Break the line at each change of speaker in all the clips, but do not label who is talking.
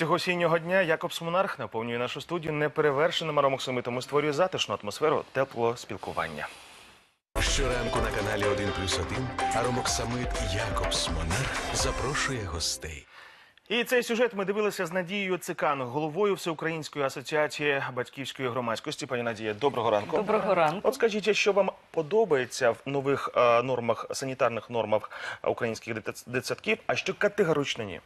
Цього осіннього дня Якобс Монарх наповнює нашу студію неперевершеним аромоксамитом і створює затишну атмосферу теплого спілкування.
Щоранку на каналі 1 плюс 1 Аромоксамит Якобс Монарх запрошує гостей.
І цей сюжет ми дивилися з Надією Цикан, головою Всеукраїнської асоціації батьківської громадськості. Пані Надія, доброго ранку.
Доброго ранку.
От скажіть, що вам подобається в нових е, нормах, санітарних нормах українських дитсадків, а що категорично ні?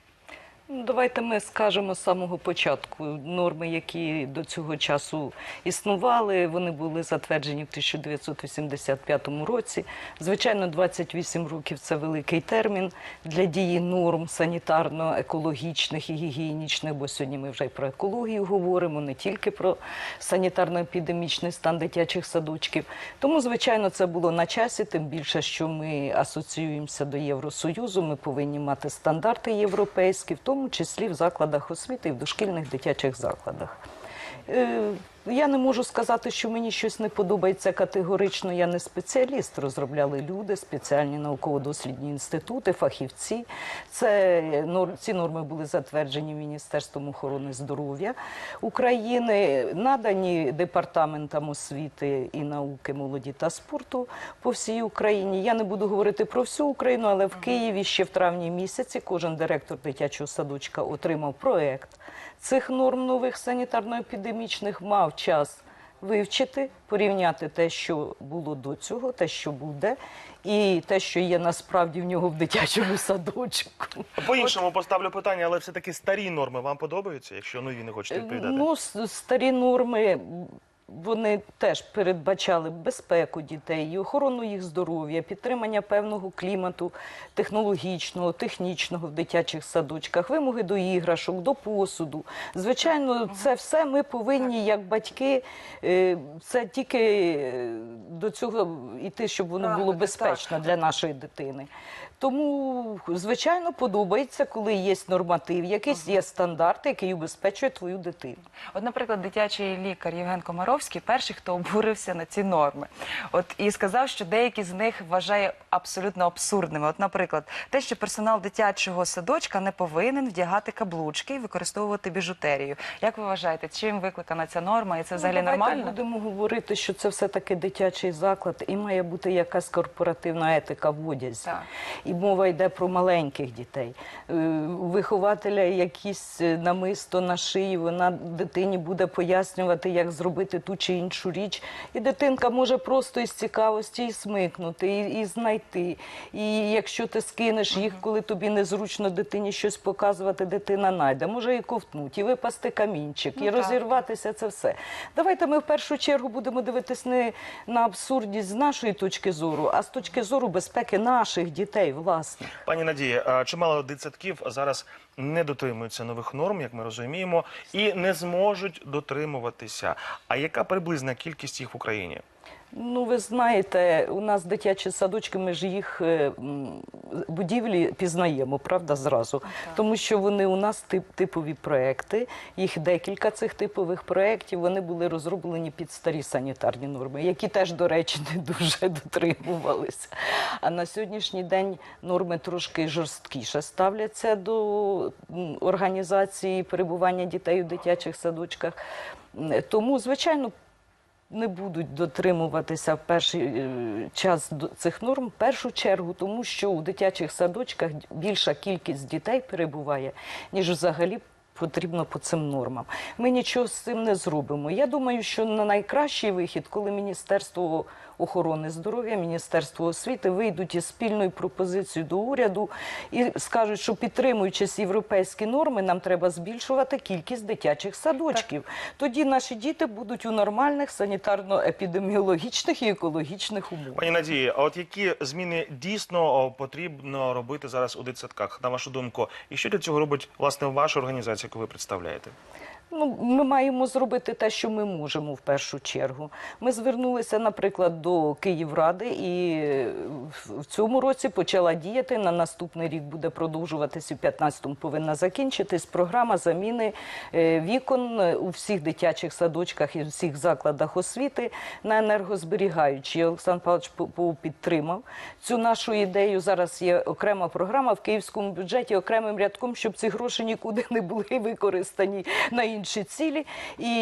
Ну, Давайте ми скажемо з самого початку. Норми, які до цього часу існували, вони були затверджені в 1985 році. Звичайно, 28 років це великий термін для дії норм санітарно-екологічних і гігієнічних, бо сьогодні ми вже й про екологію говоримо, не тільки про санітарно-епідемічний стан дитячих садочків. Тому, звичайно, це було на часі, тим більше, що ми асоціюємося до Євросоюзу, ми повинні мати стандарти європейські, в тому числі в закладах освіти і в дошкільних дитячих закладах. Я не можу сказати, що мені щось не подобається категорично. Я не спеціаліст. Розробляли люди, спеціальні науково-дослідні інститути, фахівці. Це ці норми були затверджені Міністерством охорони здоров'я України, надані департаментам освіти і науки, молоді та спорту по всій Україні. Я не буду говорити про всю Україну, але в Києві ще в травні місяці кожен директор дитячого садочка отримав проект цих норм нових санітарно-епідемічних, мав час вивчити, порівняти те, що було до цього, те, що буде, і те, що є насправді в нього в дитячому садочку.
По-іншому поставлю питання, але все-таки старі норми вам подобаються, якщо нові не хочете відповідати?
Ну, с- старі норми. Вони теж передбачали безпеку дітей, охорону їх здоров'я, підтримання певного клімату технологічного, технічного в дитячих садочках, вимоги до іграшок, до посуду. Звичайно, це все ми повинні, як батьки, е, це тільки е, до цього йти, щоб воно було безпечно для нашої дитини. Тому, звичайно, подобається, коли є норматив, якийсь є стандарт, який убезпечує твою дитину.
От, наприклад, дитячий лікар Євген Комаровський перший, хто обурився на ці норми. От і сказав, що деякі з них вважає абсолютно абсурдними. От, наприклад, те, що персонал дитячого садочка не повинен вдягати каблучки і використовувати біжутерію. Як ви вважаєте, чим викликана ця норма? І це взагалі
ну,
нормально?
будемо говорити, що це все-таки дитячий заклад і має бути якась корпоративна етика в одязі.
Так.
Мова йде про маленьких дітей. Е, вихователя якісь е, намисто на шиї, вона дитині буде пояснювати, як зробити ту чи іншу річ. І дитинка може просто із цікавості і смикнути, і, і знайти. І якщо ти скинеш їх, коли тобі незручно дитині щось показувати, дитина найде. Може і ковтнуть, і випасти камінчик,
Ну,
і
так.
розірватися це все. Давайте ми в першу чергу будемо дивитись не на абсурдність з нашої точки зору, а з точки зору безпеки наших дітей, власне.
Пані Надія, чимало дитсадків зараз не дотримуються нових норм, як ми розуміємо, і не зможуть дотримуватися. А яка приблизна кількість їх в Україні?
Ну, ви знаєте, у нас дитячі садочки, ми ж їх е, м, будівлі пізнаємо, правда, зразу. Тому що вони у нас тип, типові проекти, їх декілька цих типових проєктів, вони були розроблені під старі санітарні норми, які теж, до речі, не дуже дотримувалися. А на сьогоднішній день норми трошки жорсткіше ставляться до м, організації перебування дітей у дитячих садочках. Тому, звичайно, не будуть дотримуватися в перший е, час цих норм, в першу чергу, тому що у дитячих садочках більша кількість дітей перебуває, ніж взагалі потрібно по цим нормам. Ми нічого з цим не зробимо. Я думаю, що на найкращий вихід, коли Міністерство охорони здоров'я, Міністерство освіти вийдуть із спільною пропозицією до уряду і скажуть, що підтримуючись європейські норми, нам треба збільшувати кількість дитячих садочків. Тоді наші діти будуть у нормальних санітарно-епідеміологічних і екологічних умовах.
Пані Надії, а от які зміни дійсно потрібно робити зараз у дитсадках, на вашу думку? І що для цього робить власне ваша організація, яку ви представляєте?
Ну, ми маємо зробити те, що ми можемо в першу чергу. Ми звернулися, наприклад, до Київради, і в- цьому році почала діяти. На наступний рік буде продовжуватись, у 15-му повинна закінчитись програма заміни е, вікон у всіх дитячих садочках і всіх закладах освіти на енергозберігаючі. Олександр Павлович підтримав цю нашу ідею. Зараз є окрема програма в київському бюджеті окремим рядком, щоб ці гроші нікуди не були використані на інші цілі. І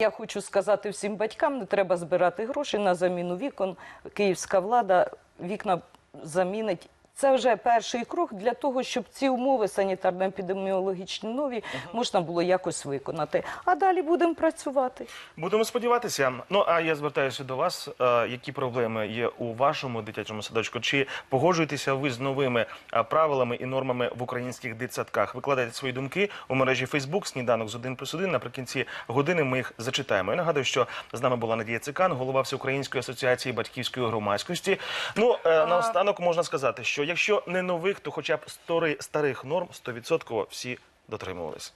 я хочу сказати всім батькам: не треба збирати гроші на заміну вікон. Київська влада вікна замінить. Це вже перший крок для того, щоб ці умови санітарно-епідеміологічні нові можна було якось виконати. А далі будемо працювати.
Будемо сподіватися. Ну а я звертаюся до вас. Е, Які проблеми є у вашому дитячому садочку? Чи погоджуєтеся ви з новими е, правилами і нормами в українських дитсадках? Викладайте свої думки у мережі Фейсбук Сніданок з 1 плюс 1. Наприкінці години ми їх зачитаємо. Я нагадую, що з нами була Надія Цикан, голова Всеукраїнської асоціації батьківської громадськості. Ну е, наостанок можна сказати, що якщо не нових, то хоча б стори- старих норм 100% всі дотримувались.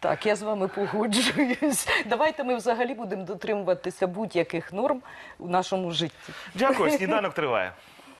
Так, я з вами погоджуюсь. Давайте ми взагалі будемо дотримуватися будь-яких норм у нашому житті.
Дякую, сніданок триває.